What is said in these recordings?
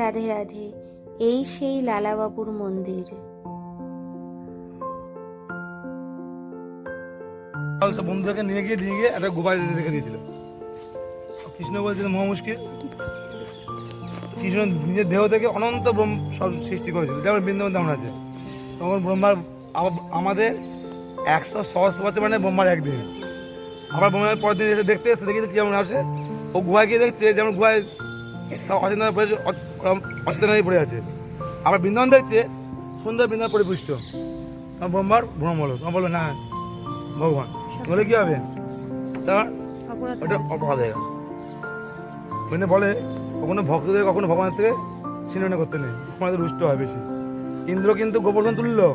রাধে রাধে, এই সেই লালাবাবুর মন্দির। বন্ধুদেরকে নিয়ে গিয়ে নিয়ে গিয়ে একটা গোপাল রেখে দিয়েছিল। কৃষ্ণ বলছিল মহামুষ্কে কৃষ্ণ নিজের দেহ থেকে অনন্ত ব্রহ্ম সব সৃষ্টি করেছিল। যেমন বৃন্দাবন তেমন আছে, তখন ব্রহ্মার আমাদের একশো সহস্র বছর মানে ব্রহ্মার একদিন। আবার ব্রহ্মার পরের দিন এসে দেখতে এসে দেখি কেমন আছে ও গুহায় গিয়ে দেখছে, যেমন গুহায় সব অচেতন পড়ে অচেতন হয়ে পড়ে আছে। আবার বৃন্দাবন দেখছে সুন্দর বৃন্দাবন পরিপুষ্ট। তখন ব্রহ্মার ভ্রম হলো। তখন বলল না ভগবান। বলে কি হবে? তার ওটা অপরাধ হয়ে গেল। মানে বলে কখনো ভক্তদের কখনো ভগবানের থেকে ছিননে করতে নেই। আমাদের রুষ্ট হয় বেশি। ইন্দ্র কিন্তু গোবর্ধন তুললো।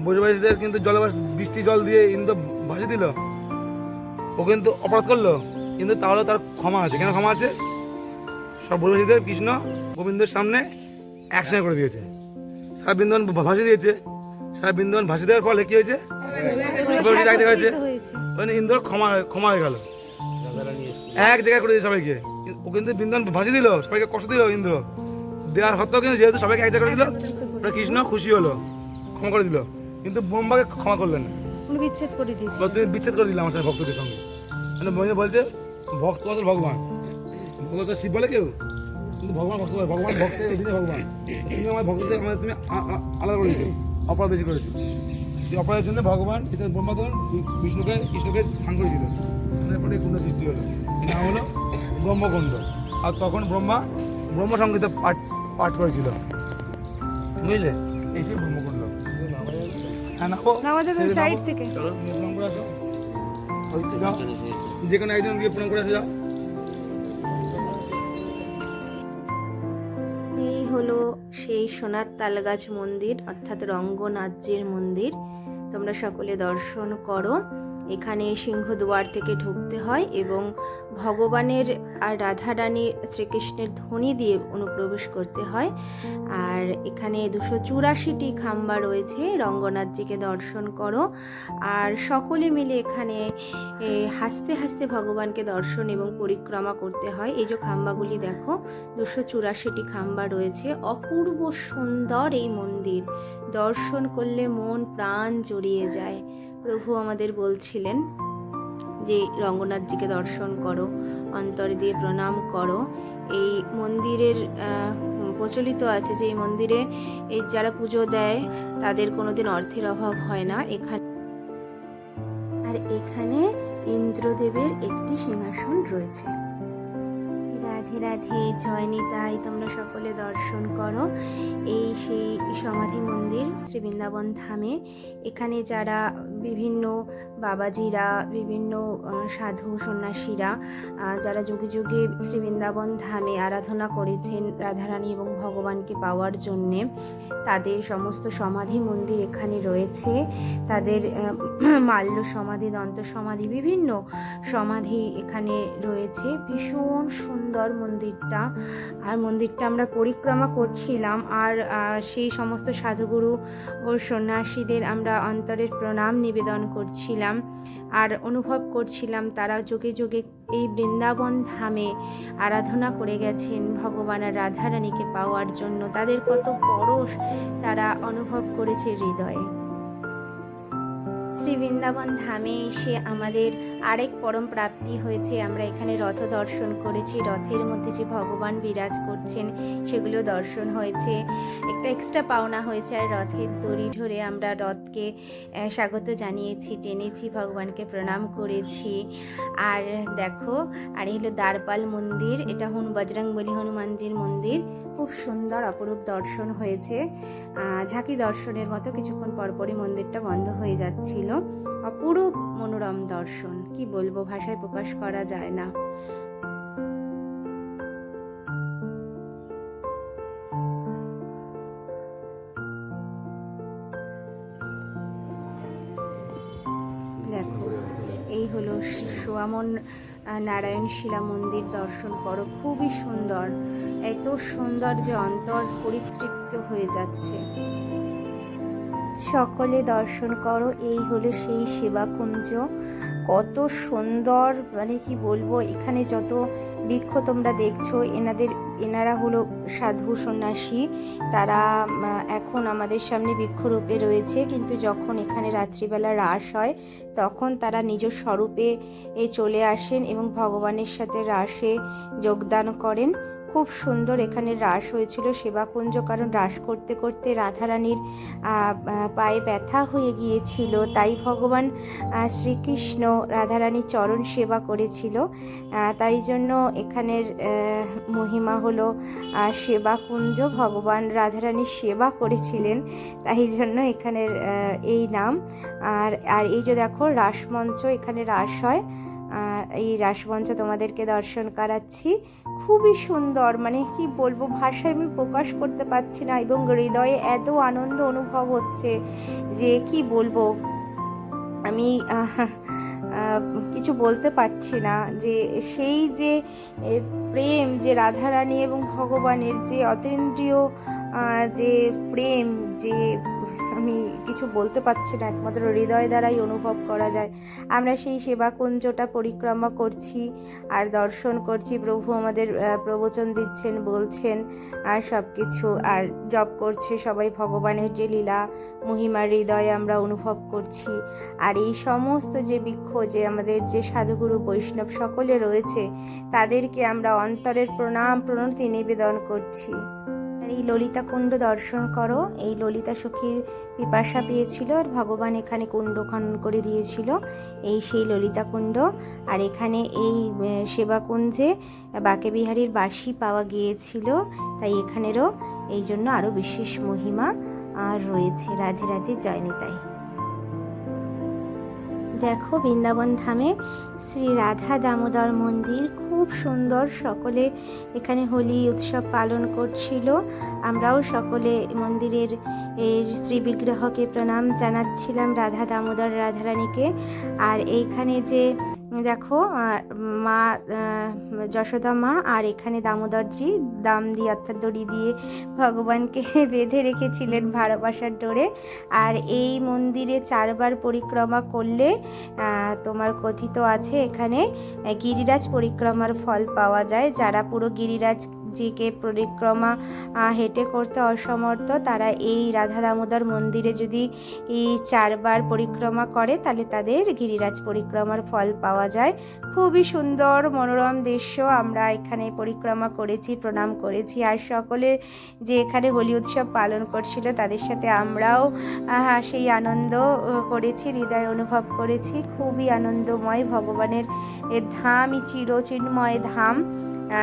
ব্রজবাসীদের কিন্তু জলে বৃষ্টি জল দিয়ে ইন্দ্র ভাসিয়ে দিল। ও কিন্তু অপরাধ করল। কিন্তু তাহলে তার ক্ষমা আছে। কেন ক্ষমা আছে? সব ব্রজবাসীদের কৃষ্ণ গোবিন্দের সামনে একসঙ্গে করে দিয়েছে। সারা বৃন্দাবন ভাসিয়ে দিয়েছে। সারা বৃন্দাবন ভাসিয়ে দেওয়ার ফলে কি হয়েছে? মানে ইন্দ্র ক্ষমা ক্ষমা হয়ে গেল। এক জায়গায় করে দিয়েছে সবাইকে। ও কিন্তু বৃন্দাবন ভাসিয়ে দিল সবাইকে কষ্ট দিল ইন্দ্র। দেওয়ার সত্ত্বেও কিন্তু যেহেতু সবাইকে এক জায়গায় করে দিল ওটা কৃষ্ণ খুশি হলো ক্ষমা করে দিল। কিন্তু ব্রহ্মাকে ক্ষমা করলেন। না বিচ্ছেদ করে দিয়েছে। বিচ্ছেদ করে দিলে আমার সাথে ভক্তদের সঙ্গে। মানে বলছে ভক্ত আসলে ভগবান। ভক্ত শিব বলে কেউ? কিন্তু ভগবান ভক্ত ভগবান ভক্তের অধীনে ভগবান। তুমি আমার ভক্তদের আমাদের তুমি আলাদা করে অপরাধ বেশি করেছ। সেই অপরাধের জন্য ভগবান এটা ব্রহ্মা তখন বিষ্ণুকে কৃষ্ণকে স্নান করেছিল তারপরে কুণ্ড সৃষ্টি হলো। এর নাম হলো ব্রহ্মকুণ্ড। আর তখন ব্রহ্মা ব্রহ্ম সংগীত পাঠ পাঠ করেছিল। বুঝলে? এই সেই ব্রহ্মকুণ্ড। হ্যাঁ নামো। নামা যাবে ছেড়ে সাইড নামো। থেকে। চলো তুমি প্রণাম করে আসো। ওই তো যাও যে কোনো একজন গিয়ে প্রণাম করে আসো সেই সোনার তালগাছ মন্দির অর্থাৎ রঙ্গনাথজির মন্দির। তোমরা সকলে দর্শন করো। এখানে সিংহদুয়ার থেকে ঢুকতে হয় এবং ভগবানের আর রাধারানী শ্রীকৃষ্ণের ধ্বনি দিয়ে অনুপ্রবেশ করতে হয়। আর এখানে দুশো চুরাশিটি খাম্বা রয়েছে। রঙ্গনাথজিকে দর্শন করো। আর সকলে মিলে এখানে হাসতে হাসতে ভগবানকে দর্শন এবং পরিক্রমা করতে হয়। এই যে খাম্বাগুলি দেখো, দুশো চুরাশিটি খাম্বা রয়েছে। অপূর্ব সুন্দর এই মন্দির। দর্শন করলে মন প্রাণ জড়িয়ে যায়। প্রভু আমাদের বলছিলেন যে, রঙ্গনাথজিকে দর্শন করো, অন্তর দিয়ে প্রণাম করো। এই মন্দিরের প্রচলিত আছে যে, এই মন্দিরে এই যারা পুজো দেয়, তাদের কোনোদিন অর্থের অভাব হয় না। এখানে আর এখানে ইন্দ্রদেবের একটি সিংহাসন রয়েছে। রাধে রাধে, জয় নিতাই, তোমরা সকলে দর্শন করো। এই সেই সমাধি মন্দির শ্রী বৃন্দাবন ধামে। এখানে যারা বিভিন্ন বাবাজিরা, বিভিন্ন সাধু সন্ন্যাসীরা যারা যুগে যুগে শ্রী বৃন্দাবন ধামে আরাধনা করেছেন রাধারানী এবং ভগবানকে পাওয়ার জন্যে, তাদের সমস্ত সমাধি মন্দির এখানে রয়েছে। তাদের মাল্য সমাধি, দন্ত সমাধি, বিভিন্ন সমাধি এখানে রয়েছে। ভীষণ সুন্দর মন্দিরটা। আর মন্দিরটা আমরা পরিক্রমা করছিলাম। আর সেই সমস্ত সাধুগুরু ও সন্ন্যাসীদের আমরা অন্তরের প্রণাম নিবেদন করছিলাম আর অনুভব করছিলাম তারা যোগে যোগে এই বৃন্দাবন ধামে আরাধনা করে গেছেন ভগবান রাধারানীকে পাওয়ার জন্য। তাদের কত পরশ তারা অনুভব করেছে হৃদয়ে। শ্রী বৃন্দাবন ধামে এসে আমাদের আরেক পরম প্রাপ্তি হয়েছে। আমরা এখানে রথ দর্শন করেছি। রথের মধ্যে যে ভগবান বিরাজ করছেন, সেগুলো দর্শন হয়েছে। একটা এক্সট্রা পাওনা হয়েছে আর রথের দড়ি ধরে আমরা রথকে স্বাগত জানিয়েছি, টেনেছি, ভগবানকে প্রণাম করেছি। আর দেখো, আর এই হলো দ্বারপাল মন্দির। এটা হন বজরংবলী হনুমানজির মন্দির। খুব সুন্দর অপরূপ দর্শন হয়েছে। ঝাঁকি দর্শনের মতো কিছুক্ষণ পরপরই মন্দিরটা বন্ধ হয়ে যাচ্ছিল অপরূপ মনোরম দর্শন। কি বলব, ভাষায় প্রকাশ করা যায় না। দেখো, এই হলো সোয়ামন নারায়ণ শিলা মন্দির দর্শন করো। খুবই সুন্দর। এত সুন্দর যে অন্তর পরিতৃপ্ত হয়ে যাচ্ছে। সকলে দর্শন করো, এই হলো সেই সেবাকুঞ্জ কত সুন্দর মানে কি বলব, এখানে যত বৃক্ষ তোমরা দেখছ, এনাদের, এনারা হলো সাধু সন্ন্যাসী। তারা এখন আমাদের সামনে বৃক্ষরূপে রয়েছে, কিন্তু যখন এখানে রাত্রিবেলা রাস হয়, তখন তারা নিজ স্বরূপে চলে আসেন এবং ভগবানের সাথে রাসে যোগদান করেন। খুব সুন্দর এখানে রাস হয়েছিল, সেবাকুঞ্জ, কারণ রাস করতে করতে রাধারানীর পায়ে ব্যথা হয়ে গিয়েছিল। তাই ভগবান শ্রীকৃষ্ণ রাধারানীর চরণ সেবা করেছিল। তাই জন্য এখানের মহিমা হলো সেবাকুঞ্জ। ভগবান রাধারানীর সেবা করেছিলেন, তাই জন্য এখানের এই নাম। আর আর এই যে দেখো রাসমঞ্চ এখানে রাস হয়। এই রাসমঞ্চ তোমাদেরকে দর্শন করাচ্ছি। খুবই সুন্দর মানে কি বলব ভাষায় আমি প্রকাশ করতে পারছি না এবং হৃদয়ে এত আনন্দ অনুভব হচ্ছে যে কি বলব, আমি কিছু বলতে পারছি না যে সেই যে প্রেম যে রাধারানী এবং ভগবানের যে অতীন্দ্রিয় যে প্রেম, যে আমি কিছু বলতে পারছি না। একমাত্র হৃদয় দ্বারাই অনুভব করা যায়। আমরা সেই সেবাকুঞ্জটা পরিক্রমা করছি আর দর্শন করছি। প্রভু আমাদের প্রবচন দিচ্ছেন, বলছেন আর সব কিছু আর জপ করছে সবাই ভগবানের যে লীলা, মহিমার হৃদয়ে আমরা অনুভব করছি। আর এই সমস্ত যে বৃক্ষ, যে আমাদের যে সাধুগুরু বৈষ্ণব সকলে রয়েছে, তাদেরকে আমরা অন্তরের প্রণাম, প্রণতি, নিবেদন করছি। এই ললিতা কুণ্ড দর্শন করো। এই ললিতা সখীর পিপাসা পেয়েছিল আর ভগবান এখানে কুণ্ড খনন করে দিয়েছিল, এই সেই ললিতা কুণ্ড। আর এখানে এই সেবাকুঞ্জে বাকে বিহারীর বাসি পাওয়া গিয়েছিল, তাই এখানেরও এই জন্য আরও বিশেষ মহিমা আর রয়েছে। রাধে রাধে জয়নিতাই দেখো বৃন্দাবন ধামে শ্রী রাধা দামোদর মন্দির। খুব সুন্দর, সকলে এখানে হোলি উৎসব পালন করছিল। আমরাও সকলে মন্দিরের এর শ্রী বিগ্রহকে প্রণাম জানাচ্ছিলাম রাধা দামোদর রাধারানীকে। আর এইখানে যে দেখো মা যশোদা মা আর এখানে দামোদরজি দাম দিয়ে অর্থাৎ দড়ি দিয়ে ভগবানকে বেঁধে রেখেছিলেন ভালোবাসার ডোরে। আর এই মন্দিরে চারবার পরিক্রমা করলে তোমার কথিত আছে এখানে গিরিরাজ পরিক্রমার ফল পাওয়া যায়। যারা পুরো গিরিরাজ জিকে পরিক্রমা হেঁটে করতে অসমর্থ, তারা এই রাধা দামোদর মন্দিরে যদি এই চারবার পরিক্রমা করে, তাহলে তাদের গিরিরাজ পরিক্রমার ফল পাওয়া যায়। খুবই সুন্দর মনোরম দৃশ্য, আমরা এখানে পরিক্রমা করেছি, প্রণাম করেছি, আর সকলের যে এখানে হোলি উৎসব পালন করছিল, তাদের সাথে আমরাও সেই আনন্দ করেছি, হৃদয় অনুভব করেছি। খুবই আনন্দময়, ভগবানের ধামই চিরচিন্ময় ধাম।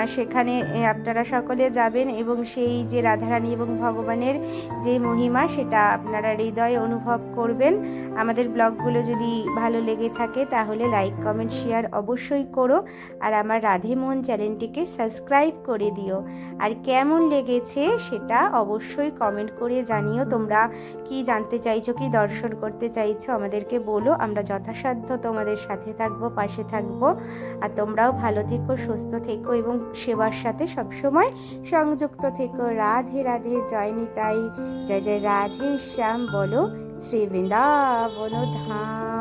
সেখানে আপনারা সকলে যাবেন এবং সেই যে রাধারানী এবং ভগবানের যে মহিমা, সেটা আপনারা হৃদয়ে অনুভব করবেন। আমাদের ব্লগগুলো যদি ভালো লেগে থাকে, তাহলে লাইক, কমেন্ট, শেয়ার অবশ্যই করো। আর আমার রাধে মন চ্যানেলটিকে সাবস্ক্রাইব করে দিও। আর কেমন লেগেছে, সেটা অবশ্যই কমেন্ট করে জানিও। তোমরা কি জানতে চাইছো, কি দর্শন করতে চাইছো, আমাদেরকে বলো। আমরা যথাসাধ্য তোমাদের সাথে থাকব, পাশে থাকব। আর তোমরাও ভালো থেকো, সুস্থ থেকো এবং সেবার সাথে সবসময় সংযুক্ত থেকো। রাধে রাধে, জয় নিতাই। জয় জয়, রাধে, শ্যাম, বলো শ্রী বৃন্দাবন ধাম